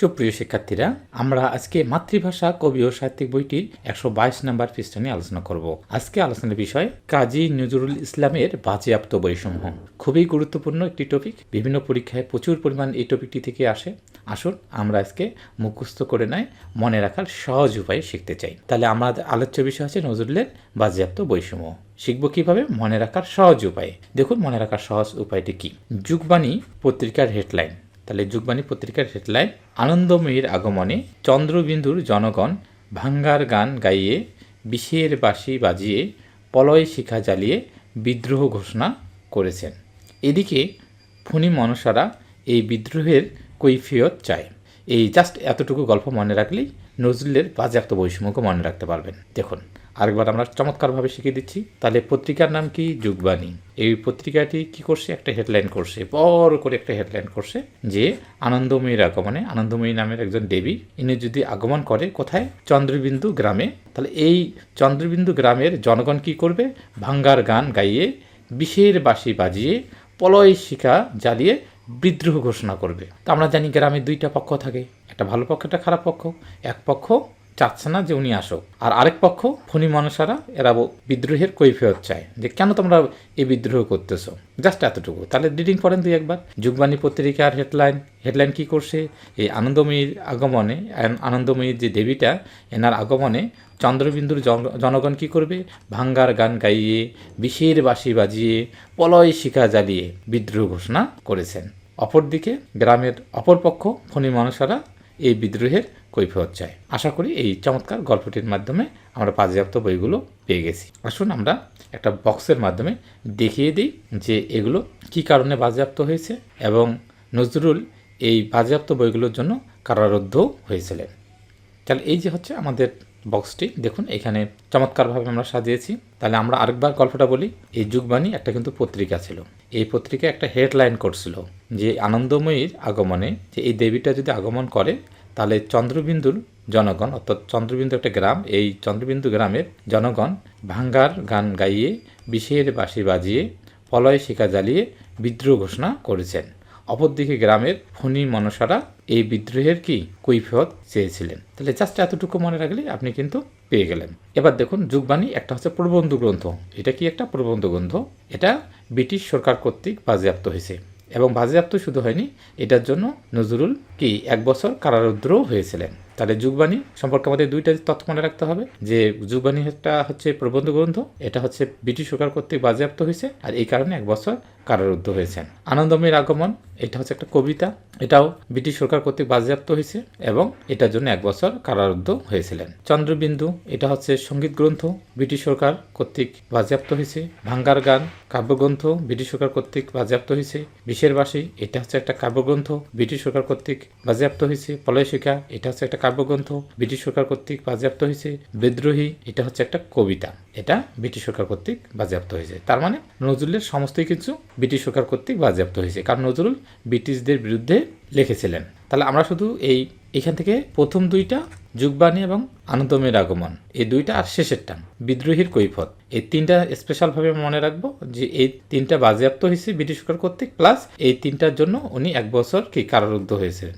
সুপ্রিয় শিক্ষার্থীরা, আমরা আজকে মাতৃভাষা কবি ও সাহিত্যিক বইটির একশো বাইশ নাম্বার পৃষ্ঠা নিয়ে আলোচনা করব। আজকে আলোচনার বিষয় কাজী নজরুল ইসলামের বাজেয়াপ্ত বইসমূহ। খুবই গুরুত্বপূর্ণ একটি টপিক বিভিন্ন পরীক্ষায় প্রচুর পরিমাণ এই টপিকটি থেকে আসে। আসুন, আমরা আজকে মুখস্থ করে নয় মনে রাখার সহজ উপায় শিখতে চাই। তাহলে আমাদের আলোচ্য বিষয় আছে নজরুলের বাজেয়াপ্ত বইসমূহ। শিখব কীভাবে? মনে রাখার সহজ উপায়। দেখুন, মনে রাখার সহজ উপায়টি কি? যুগবাণী পত্রিকার হেডলাইন তাহলে যুগবাণী পত্রিকার হেডলাইন, আনন্দময়ীর আগমনে চন্দ্রবিন্দুর জনগণ ভাঙ্গার গান গাইয়ে, বিষের বাঁশি বাজিয়ে, পলয় শিখা জ্বালিয়ে বিদ্রোহ ঘোষণা করেছেন। এদিকে ফণি মনসারা এই বিদ্রোহের কৈফিয়ত চায়। এই জাস্ট এতটুকু গল্প মনে রাখলেই নজরুলের বাজেয়াপ্ত বৈষম্যকে মনে রাখতে পারবেন। দেখুন আরেকবার আমরা চমৎকারভাবে শিখিয়ে দিচ্ছি। তাহলে পত্রিকার নাম কি? যুগবাণী। এই পত্রিকাটি কি করছে? একটা হেডলাইন করছে বড় করে একটা হেডলাইন করছে যে আনন্দময়ীর আগমনে আনন্দময়ী নামের একজন দেবী, ইনি যদি আগমন করে কোথায়? চন্দ্রবিন্দু গ্রামে। তাহলে এই চন্দ্রবিন্দু গ্রামের জনগণ কি করবে? ভাঙ্গার গান গাইয়ে, বিষের বাঁশি বাজিয়ে, পলয় শিখা জ্বালিয়ে বিদ্রোহ ঘোষণা করবে। তো আমরা জানি গ্রামে দুইটা পক্ষ থাকে, একটা ভালো পক্ষ, একটা খারাপ পক্ষ। এক পক্ষ চাচ্ছে না যে উনি আসুক। আর আরেক পক্ষ, ফণি মানুষেরা এরা বিদ্রোহের কৈফিয়ত চায় যে কেন তোমরা এই বিদ্রোহ করতেছো? জাস্ট এতটুকু। তাহলে রিডিং করেন দুই একবার। যুগবাণী পত্রিকার হেডলাইন হেডলাইন কি করছে? এই আনন্দময়ীর আগমনে আনন্দময়ীর যে দেবীটা, এনার আগমনে চন্দ্রবিন্দুর জন- জনগণ কি করবে? ভাঙ্গার গান গাইয়ে, বিষের বাঁশি বাজিয়ে, পলয় শিখা জ্বালিয়ে বিদ্রোহ ঘোষণা করেছেন। অপরদিকে গ্রামের অপরপক্ষ ফণি মানুষেরা এই বিদ্রোহের কৈফিয়ত চায় আশা করি এই চমৎকার গল্পটির মাধ্যমে আমরা বাজেয়াপ্ত বইগুলো পেয়ে গেছি। আসুন আমরা একটা বক্সের মাধ্যমে দেখিয়ে দিই যে এগুলো কি কারণে বাজেয়াপ্ত হয়েছে এবং নজরুল এই বাজেয়াপ্ত বইগুলোর জন্য কারারুদ্ধ হয়েছিলেন। তাহলে এই যে হচ্ছে আমাদের বক্সটি, দেখুন এখানে চমৎকারভাবে আমরা সাজিয়েছি। তাহলে আমরা আরেকবার গল্পটা বলি। এই যুগবাণী একটা কিন্তু পত্রিকা ছিল। এই পত্রিকা একটা হেডলাইন করছিল যে আনন্দময়ীর আগমনে যে এই দেবীটা যদি আগমন করে, তাহলে চন্দ্রবিন্দুর জনগণ, অর্থাৎ চন্দ্রবিন্দু একটা গ্রাম, এই চন্দ্রবিন্দু গ্রামের জনগণ ভাঙ্গার গান গাইয়ে, বিষের বাঁশি বাজিয়ে, পলয় শিকা জ্বালিয়ে বিদ্রোহ ঘোষণা করেছেন। অপরদিকে গ্রামের ফণী মনসারা এই বিদ্রোহের কি কৈফত চেয়েছিলেন? তাহলে জাস্ট এতটুকু মনে রাখলে আপনি কিন্তু পেয়ে গেলেন। এবার দেখুন, যুগবাণী একটা হচ্ছে প্রবন্ধ গ্রন্থ। এটা কি একটা প্রবন্ধ গ্রন্থ? এটা ব্রিটিশ সরকার কর্তৃক বাজেয়াপ্ত হয়েছে। এবং বাজেয়াপ্ত শুধু হয়নি, এটার জন্য নজরুল কি এক বছর কারারুদ্রও হয়েছিলেন। তাহলে যুগবাণী সম্পর্কে আমাদের দুইটা তথ্য মনে রাখতে হবে। যে যুগবাণী একটা হচ্ছে প্রবন্ধ গ্রন্থ, এটা হচ্ছে ব্রিটিশ সরকার কর্তৃক বাজেয়াপ্ত হয়েছে আর এই কারণে এক বছর কারারুদ্ধ হয়েছেন। আনন্দময়ীর আগমন, এটা হচ্ছে একটা কবিতা, এটাও ব্রিটিশ সরকার কর্তৃক বাজেয়াপ্ত হয়েছে এবং এটার জন্য এক বছর কারারুদ্ধ হয়েছিলেন। চন্দ্রবিন্দু, এটা হচ্ছে সংগীত গ্রন্থ, ব্রিটিশ সরকার কর্তৃক বাজেয়াপ্ত হয়েছে। ভাঙ্গার গান, কাব্যগ্রন্থ, ব্রিটিশ সরকার কর্তৃক বাজেয়াপ্ত হয়েছে। বিশের বাসী এটা হচ্ছে একটা কাব্যগ্রন্থ, ব্রিটিশ সরকার কর্তৃক বাজেয়াপ্ত হয়েছে। পলয় শিখা এটা হচ্ছে একটা কাব্যগ্রন্থ ব্রিটিশ সরকার কর্তৃক বাজেয়াপ্ত হয়েছে। বিদ্রোহী, এটা হচ্ছে একটা কবিতা। এটা ব্রিটিশ সরকার কর্তৃক বাজেয়াপ্ত হয়েছে। তার মানে নজরুলের সমস্তই কিছু ব্রিটিশ সরকার কর্তৃক বাজেয়াপ্ত হয়েছে। কারণ নজরুল ব্রিটিশদের বিরুদ্ধে লিখেছিলেন। তাহলে আমরা শুধু এই এখান থেকে প্রথম দুইটা যুগবাণী এবং আনন্দমের আগমন, এই দুইটা আর শেষের টান, বিদ্রোহীর কৈফত। এই তিনটা স্পেশালভাবে মনে রাখব যে এই তিনটা বাজেয়াপ্ত হয়েছে ব্রিটিশ সরকার কর্তৃক প্লাস এই তিনটার জন্য উনি এক বছর কি কারারুদ্ধ হয়েছিলেন।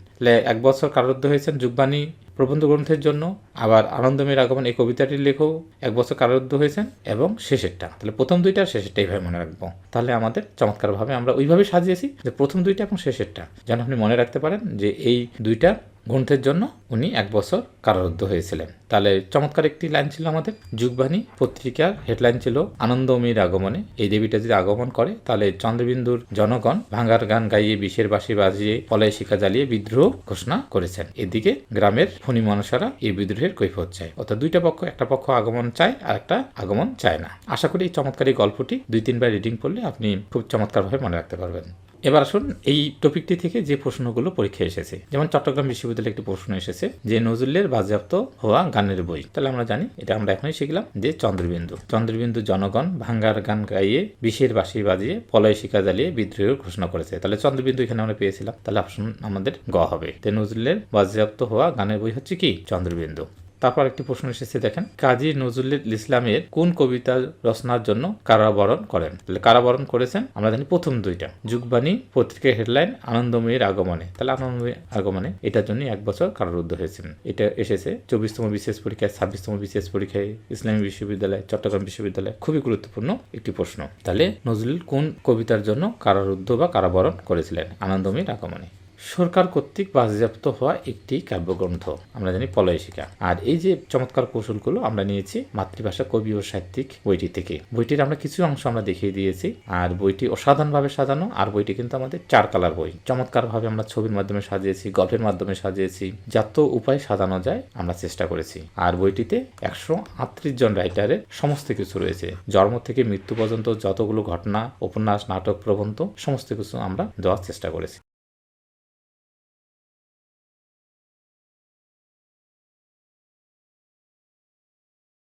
এক বছর কারারুদ্ধ হয়েছেন যুগবাণী প্রবন্ধ গ্রন্থের জন্য আবার আনন্দমের আগমন এই কবিতাটির লেখক এক বছর কারারুদ্ধ হয়েছেন এবং শেষেরটা। তাহলে প্রথম দুইটা আর শেষেরটা এইভাবে মনে রাখব। তাহলে আমাদের চমৎকারভাবে আমরা ওইভাবে সাজিয়েছি যে প্রথম দুইটা এবং শেষেরটা। যেন আপনি মনে রাখতে পারেন যে এই দুইটা গ্রন্থের জন্য উনি এক বছর কারারুদ্ধ হয়েছিলেন। তাহলে চমৎকার একটি লাইন ছিল আমাদের, যুগবাণী পত্রিকার হেডলাইন ছিল আনন্দমীর আগমনে। এই দেবীটা যদি আগমন করে, তাহলে চন্দ্রবিন্দুর জনগণ ভাঙ্গার গান গাইয়ে, বিষের বাঁশি বাজিয়ে, পলায় শিখা জ্বালিয়ে বিদ্রোহ ঘোষণা করেছেন। এদিকে গ্রামের ফণি মানুষেরা এই বিদ্রোহের কৈফত চায়। অর্থাৎ দুইটা পক্ষ, একটা পক্ষ আগমন চায় আর একটা আগমন চায় না। আশা করি এই চমৎকার গল্পটি দুই তিনবার রিডিং পড়লে আপনি খুব চমৎকারভাবে মনে রাখতে পারবেন। এবার আসুন এই টপিকটি থেকে যে প্রশ্নগুলো পরীক্ষায় এসেছে। যেমন চট্টগ্রাম বিশ্ববিদ্যালয়ে একটি প্রশ্ন এসেছে যে, নজরুলের বাজেয়াপ্ত হওয়া গানের বই। তাহলে আমরা জানি, এটা আমরা এখনই শিখলাম যে চন্দ্রবিন্দু। চন্দ্রবিন্দু জনগণ ভাঙ্গার গান গাইয়ে বিষের বাঁশি বাজিয়ে পলয় শিকা জ্বালিয়ে বিদ্রোহের ঘোষণা করেছে। তাহলে চন্দ্রবিন্দু এখানে আমরা পেয়েছিলাম। তাহলে অপশন আমাদের গ হবে। তো নজরুলের বাজেয়াপ্ত হওয়া গানের বই হচ্ছে কি? চন্দ্রবিন্দু। তারপর একটি প্রশ্ন এসেছে, দেখেন। কাজী নজরুল ইসলামের কোন কবিতা রচনার জন্য কারাবরণ করেন? তাহলে কারাবরণ করেছেন, আমরা জানি প্রথম দুইটা। যুগবাণী পত্রিকার হেডলাইন, আনন্দময়ীর আগমনে। তাহলে আনন্দময়ীর আগমনে এটার জন্য এক বছর কারারুদ্ধ হয়েছেন। এটা এসেছে চব্বিশতম বিশেষ পরীক্ষায়, ছাব্বিশতম বিশেষ পরীক্ষায়, ইসলামী বিশ্ববিদ্যালয়, চট্টগ্রাম বিশ্ববিদ্যালয়। খুবই গুরুত্বপূর্ণ একটি প্রশ্ন। তাহলে নজরুল কোন কবিতার জন্য কারারুদ্ধ বা কারাবরণ করেছিলেন? আনন্দময়ীর আগমনে। সরকার কর্তৃক বাজেয়াপ্ত হওয়া একটি কাব্যগ্রন্থ। আমরা জানি পলয়শিকা আর এই যে চমৎকার কৌশলগুলো আমরা নিয়েছি মাতৃভাষা, কবি ও সাহিত্যিক বইটি থেকে। বইটির আমরা কিছু অংশ আমরা দেখিয়ে দিয়েছি। আর বইটি অসাধারণভাবে সাজানো, আর বইটি কিন্তু আমাদের চার কালার বই। চমৎকারভাবে আমরা ছবির মাধ্যমে সাজিয়েছি, গল্পের মাধ্যমে সাজিয়েছি। যত উপায় সাজানো যায়, আমরা চেষ্টা করেছি। আর বইটিতে একশো আটত্রিশ জন রাইটারের সমস্ত কিছু রয়েছে। জন্ম থেকে মৃত্যু পর্যন্ত যতগুলো ঘটনা, উপন্যাস, নাটক প্রবন্ধ, সমস্ত কিছু আমরা দেওয়ার চেষ্টা করেছি।